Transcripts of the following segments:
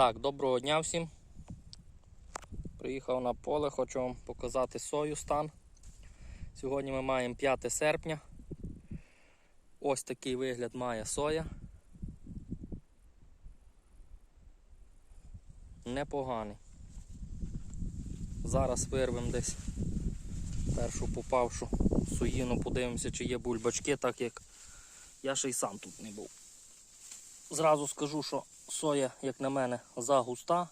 Так, доброго дня всім. Приїхав на поле, хочу вам показати сою стан. Сьогодні ми маємо 5 серпня. Ось такий вигляд має соя. Непоганий. Зараз вирвемо десь першу попавшу соїну, подивимося, чи є бульбачки, так як я ще й сам тут не був. Зразу скажу, що соя, як на мене, загуста.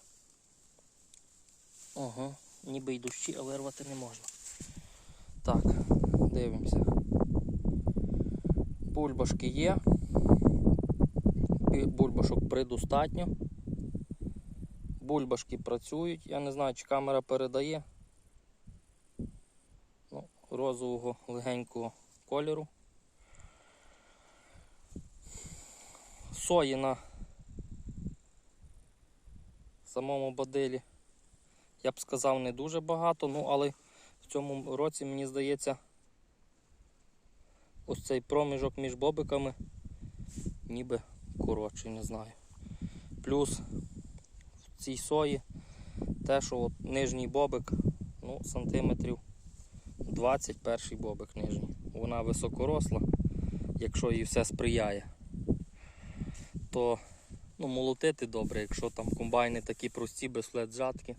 Ого, ніби й дощі, а вирвати не можна. Так, дивимося. Бульбашки є. Бульбашок предостатньо. Бульбашки працюють. Я не знаю, чи камера передає. Ну, розового легенького кольору. Сої на самому бадилі, я б сказав, не дуже багато, ну але в цьому році, мені здається, ось цей проміжок між бобиками ніби коротший, не знаю. Плюс в цій сої те, що от нижній бобик, ну, сантиметрів 20 перший бобик нижній. Вона високоросла, якщо їй все сприяє то ну, молотити добре, якщо там комбайни такі прості, без флет-жатки,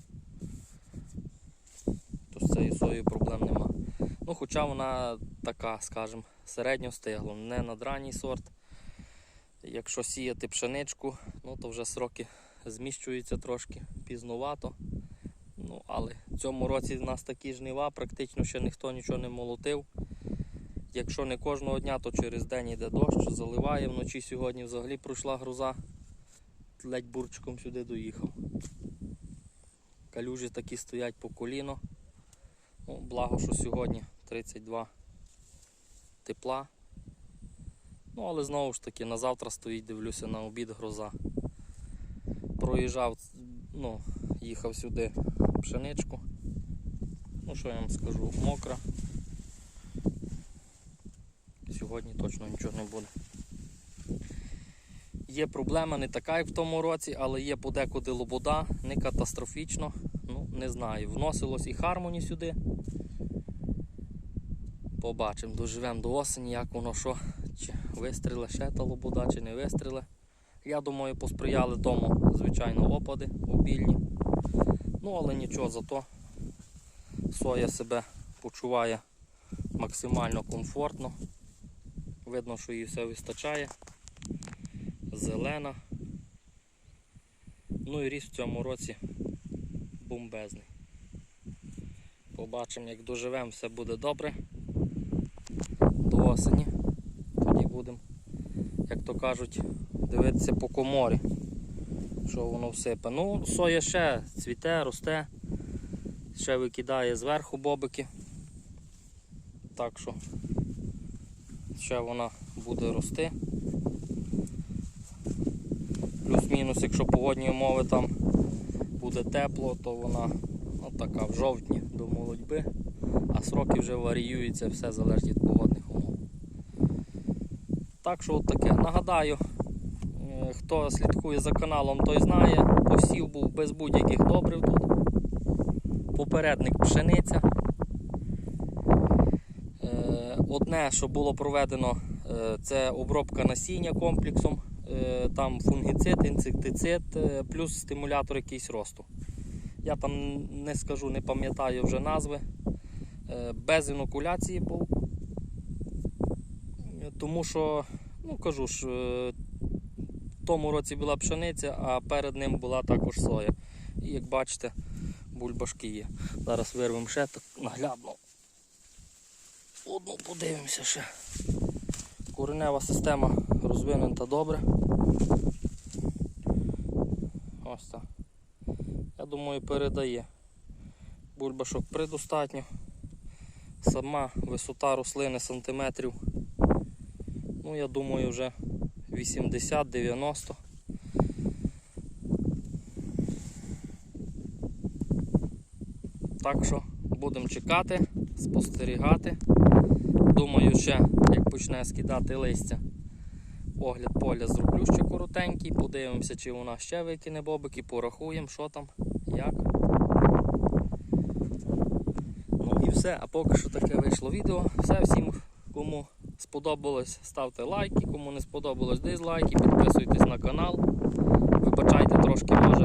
то з цією соєю проблем нема. Ну, хоча вона така, скажімо, середньо стигла, не надранній сорт. Якщо сіяти пшеничку, ну то вже сроки зміщуються трошки пізнувато. Ну, але в цьому році в нас такі жнива, практично ще ніхто нічого не молотив. Якщо не кожного дня, то через день йде дощ, заливає. Вночі сьогодні взагалі пройшла гроза. Ледь бурчиком сюди доїхав. Калюжі такі стоять по коліно. Ну, благо, що сьогодні 32 тепла. Ну, але знову ж таки, на завтра стоїть, дивлюся, на обід гроза. Проїжджав, ну, їхав сюди пшеничку. Ну, що я вам скажу, мокра. Сьогодні точно нічого не буде. Є проблема не така, як в тому році, але є подекуди лобода, не катастрофічно. Ну, не знаю. Вносилось і Хармоні сюди. Побачимо, доживемо до осені, як воно що, чи вистріле ще та лобода, чи не вистріле. Я думаю, посприяли тому, звичайно, опади обільні. Ну, але нічого, зато соя себе почуває максимально комфортно. Видно, що їй все вистачає. Зелена. Ну і ріс в цьому році бомбезний. Побачимо, як доживемо, все буде добре. До осені. Тоді будемо, як то кажуть, дивитися по коморі, що воно всипе. Ну, соя ще цвіте, росте, ще викидає зверху бобики. Так що ще вона буде рости. Плюс-мінус, якщо погодні умови там буде тепло, то вона ну, така в жовтні до молодьби, а сроки вже варіюються, все залежить від погодних умов. Так що от таке. Нагадаю, е, хто слідкує за каналом, той знає, посів був без будь-яких добрив тут. Попередник пшениця. Е, Одне, що було проведено, е, це обробка насіння комплексом, там фунгіцид, інсектицид, е, плюс стимулятор якийсь росту. Я там не скажу, не пам'ятаю вже назви. Е, Без інокуляції був. Е, Тому що, ну кажу ж, е, в тому році була пшениця, а перед ним була також соя. І як бачите, бульбашки є. Зараз вирвемо ще так наглядно. Одну подивимося ще. Коренева система розвинена добре. Ось так. Я думаю, передає. Бульбашок предостатньо. Сама висота рослини сантиметрів. Ну, я думаю, вже 80-90. Так що будемо чекати, спостерігати. Думаю, ще як почне скидати листя, огляд поля зроблю ще коротенький, подивимося, чи вона ще викине бобики, порахуємо, що там, як. Ну і все, а поки що таке вийшло відео. Все, всім, кому сподобалось, ставте лайки, кому не сподобалось, дизлайки, підписуйтесь на канал. Вибачайте трошки, може,